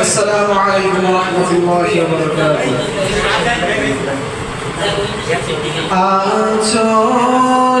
السلام عليكم ورحمة الله وبركاته آتوا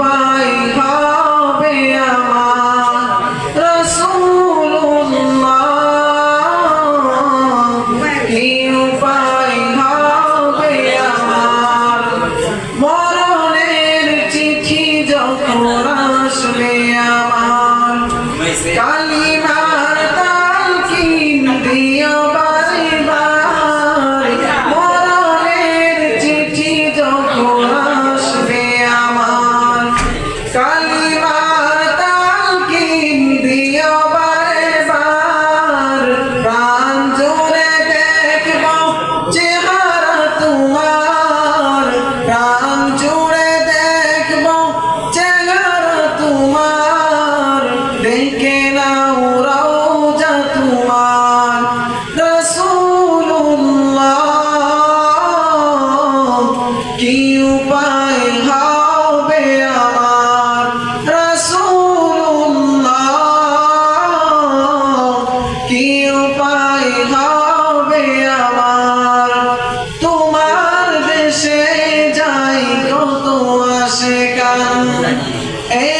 উপায় তোমার, দেখে নাও রওজা তোমার। রাসূলুল্লাহ, কি উপায় হবে আমার? রাসূলুল্লাহ, কি উপায় হবে আমার? তোমার দেশে যাই কত আসে কান এ